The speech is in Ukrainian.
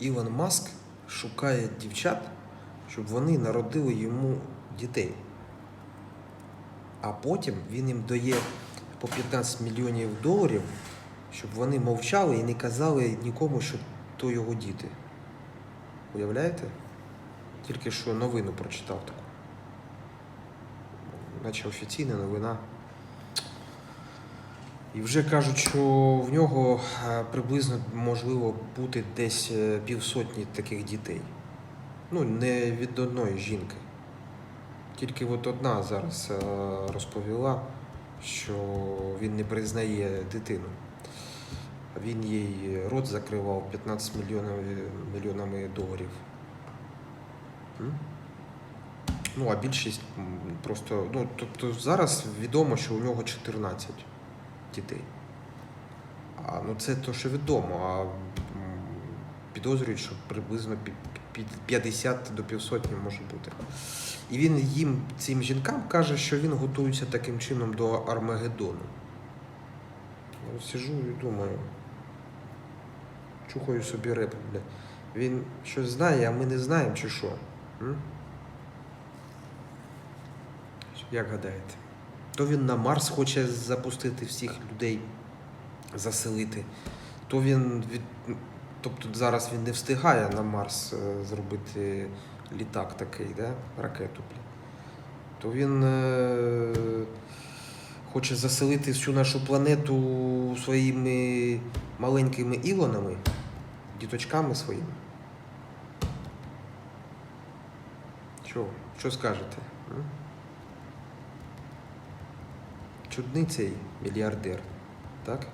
Ілон Маск шукає дівчат, щоб вони народили йому дітей. А потім він їм дає по 15 мільйонів доларів, щоб вони мовчали і не казали нікому, що то його діти. Уявляєте? Тільки що новину прочитав таку. Наче офіційна новина. І вже кажуть, що в нього е, приблизно можливо бути десь е, півсотні таких дітей. Ну, не від одної жінки. Тільки от одна зараз е, розповіла, що він не признає дитину. Він їй рот закривав 15 мільйонами, мільйонами доларів. Ну, а більшість просто. Ну, тобто зараз відомо, що у нього 14 дітей. А, ну це то, що відомо, а підозрюють, що приблизно пі- пі- 50 до півсотні може бути. І він їм, цим жінкам, каже, що він готується таким чином до Армагеддону. Я сижу і думаю, чухаю собі реп, бля. Він щось знає, а ми не знаємо, чи що. М? Як гадаєте? То він на Марс хоче запустити всіх людей, заселити, то він від. Тобто зараз він не встигає на Марс е, зробити літак такий, да? ракету. То він е, хоче заселити всю нашу планету своїми маленькими ілонами, діточками своїми. Що? Що скажете? Чудний мільярдер, так?